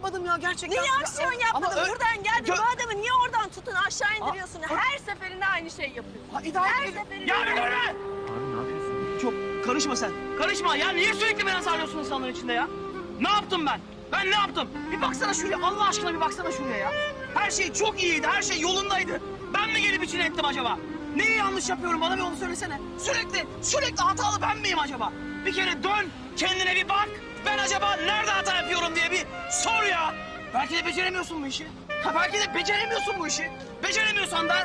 yapmadım ya gerçekten. Niye aksiyon yapmadın? Ama Buradan geldin. Bu adamı niye oradan tutun aşağı indiriyorsun? Her seferinde aynı şey yapıyorsun. Ha, idare Her seferinde. Ya bir dur be! Abi ne yapıyorsun? Çok karışma sen. Karışma ya niye sürekli beni sarıyorsun insanların içinde ya? Ne yaptım ben? Ben ne yaptım? Bir baksana şuraya Allah aşkına bir baksana şuraya ya. Her şey çok iyiydi, her şey yolundaydı. Ben mi gelip içine ettim acaba? Neyi yanlış yapıyorum bana bir onu söylesene. Sürekli, sürekli hatalı ben miyim acaba? Bir kere dön kendine bir bak. Ben acaba nerede hata Belki de beceremiyorsun bu işi. Ha, belki de beceremiyorsun bu işi. Beceremiyorsan da.